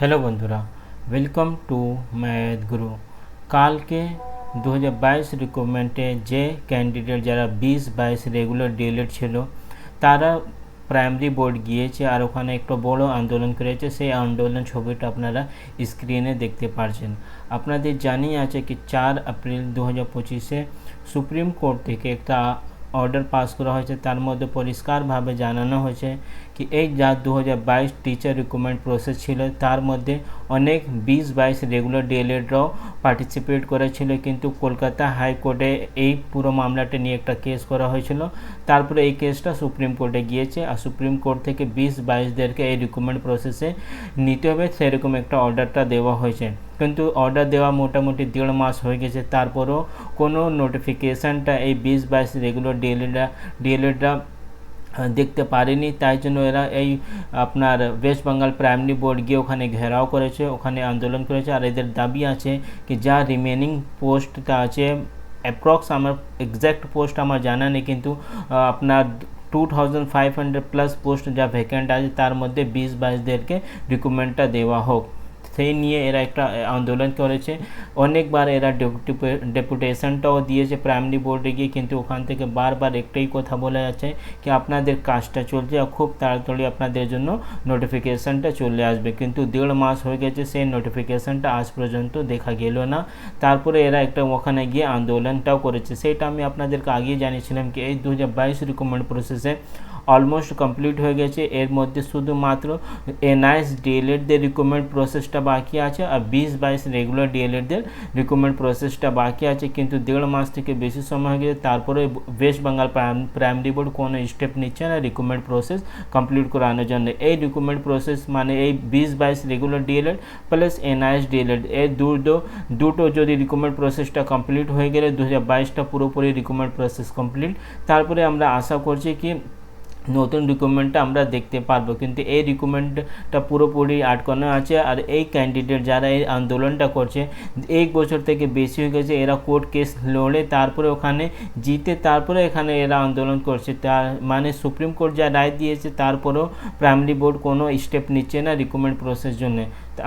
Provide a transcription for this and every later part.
Hello বন্ধুরা welcome to math গুরু কালকে দু হাজার বাইশ রিক্রুটমেন্টে যে ক্যান্ডিডেট যারা বিশ বাইশ রেগুলার ডিএলএড ছিল তারা প্রাইমারি বোর্ড গিয়েছে আর ওখানে একটা বড় আন্দোলন করেছে সেই আন্দোলন ছবিটা আপনারা স্ক্রিনে দেখতে পারছেন আপনাদের জানিয়ে আছে কি চার এপ্রিল দু হাজার পঁচিশে সুপ্রিম কোর্ট থেকে একটা অর্ডার পাস করা হয়েছে, তার মধ্যে পরিষ্কারভাবে জানানো হয়েছে কি এই যা দু হাজার বাইশ টিচার রিক্রুটমেন্ট প্রসেস ছিল। তার মধ্যে অনেক বিশ বাইশ রেগুলার ডিএলএডরাও পার্টিসিপেট করেছিল কিন্তু কলকাতা হাইকোর্টে এই পুরো মামলাটা নিয়ে একটা কেস করা হয়েছিল। তারপরে এই কেসটা সুপ্রিম কোর্টে গিয়েছে আর সুপ্রিম কোর্ট থেকে বিশ বাইশদেরকে এই রিক্রুটমেন্ট প্রসেসে নিতে হবে, সেরকম একটা অর্ডারটা দেওয়া হয়েছে। কিন্তু অর্ডার দেওয়া মোটামুটি দেড় মাস হয়ে গেছে, তারপরও কোনো নোটিফিকেশানটা এই বিশ বাইশ রেগুলার ডিএলএডরা ডিএলএডরা দেখতে পারেনি, তাই জন্য এরা এই আপনার ওয়েস্ট বেঙ্গল প্রাইমারি বোর্ড গিয়ে ওখানে ঘেরাও করেছে, ওখানে আন্দোলন করেছে। আর এদের দাবি আছে কি, যা রিমেনিং পোস্টটা আছে অ্যাপ্রক্স আমার এক্স্যাক্ট পোস্ট আমার জানা নেই, কিন্তু আপনার two thousand five hundred plus post যা ভ্যাকেন্ট আছে, তার মধ্যে বিশ বাইশদেরকে রিক্রুটমেন্টটা দেওয়া হোক। সেই নিয়ে এরা একটা আন্দোলন করেছে। অনেকবার এরা ডেপুটেশনটাও দিয়েছে প্রাইমারি বোর্ডে গিয়ে, কিন্তু ওখান থেকে বারবার একটাই কথা বলা যাচ্ছে কি, আপনাদের কাজটা চলছে খুব তাড়াতাড়ি আপনাদের জন্য নোটিফিকেশানটা চলে আসবে। কিন্তু দেড় মাস হয়ে গেছে, সেই নোটিফিকেশানটা আজ পর্যন্ত দেখা গেল না। তারপরে এরা একটা ওখানে গিয়ে আন্দোলনটাও করেছে। সেটা আমি আপনাদেরকে আগেই জানিয়েছিলাম কি, এই দু হাজার বাইশ রিকমেন্ড প্রসেসে অলমোস্ট কমপ্লিট হয়ে গেছে। এর মধ্যে শুধুমাত্র এনআইএস ডিএলএডদের রিক্রুটমেন্ট প্রসেসটা বাকি আছে আর বিশ বাইশ রেগুলার ডিএলএডদের রিক্রুটমেন্ট প্রসেসটা বাকি আছে। কিন্তু দেড় মাস থেকে বেশি সময় হয়ে গেছে। তারপরে ওয়েস্ট বেঙ্গল প্রাইমারি বোর্ড কোনো স্টেপ নিচ্ছে না। রিক্রুটমেন্ট প্রসেস কমপ্লিট করানোর জন্য। এই রিক্রুটমেন্ট প্রসেস মানে এই বিশ বাইশ regular DElEd plus NIS DElEd এই দুটো দুটো যদি রিক্রুটমেন্ট প্রসেসটা কমপ্লিট হয়ে গেলে দু হাজার বাইশটা পুরোপুরি রিক্রুটমেন্ট প্রসেস কমপ্লিট তারপরে আমরা আশা করছি কি নতুন রিক্রুটমেন্টটা আমরা দেখতে পারব। কিন্তু এই রিক্রুটমেন্টটা পুরোপুরি আটকানো আছে আর এই ক্যান্ডিডেট যারা এই আন্দোলনটা করছে, এক বছর থেকে বেশি হয়ে গেছে, এরা কোর্ট কেস লড়ে, তারপরে ওখানে জিতে, তারপরে এখানে এরা আন্দোলন করছে। তার মানে সুপ্রিম কোর্ট যা রায় দিয়েছে, তারপরেও প্রাইমারি বোর্ড কোনো স্টেপ নিচ্ছে না রিক্রুটমেন্ট প্রসেস জন্য।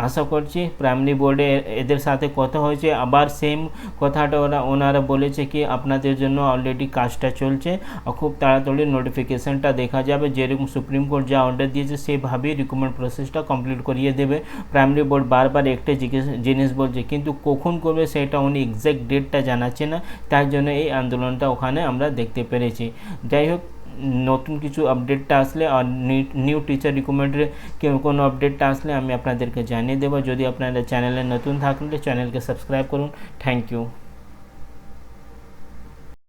আশা করছি প্রাইমারি বোর্ডে এদের সাথে কথা হয়েছে। আবার সেম কথাটা ওরা, ওনারা বলেছে কি আপনাদের জন্য অলরেডি কাজটা চলছে। আর খুব তাড়াতাড়ি নোটিফিকেশানটা দেখা যাবে। যেরকম সুপ্রিম কোর্ট যা অর্ডার দিয়েছে, সেভাবেই রিক্রুটমেন্ট প্রসেসটা কমপ্লিট করিয়ে দেবে। প্রাইমারি বোর্ড বারবার একটা জিনিস বলছে, কিন্তু কখন করবে সেটা উনি এক্স্যাক্ট ডেটটা জানাচ্ছে না। তাই জন্য এই আন্দোলনটা ওখানে আমরা দেখতে পেরেছি। যাই হোক নতুন কিছু আপডেটটা আসলে আর নিউ টিচার রিক্রুটমেন্টের কোনো আপডেটটা আসলে আমি আপনাদেরকে জানিয়ে দেবো। যদি আপনারা চ্যানেলে নতুন থাকলে চ্যানেলকে সাবস্ক্রাইব করুন। Thank you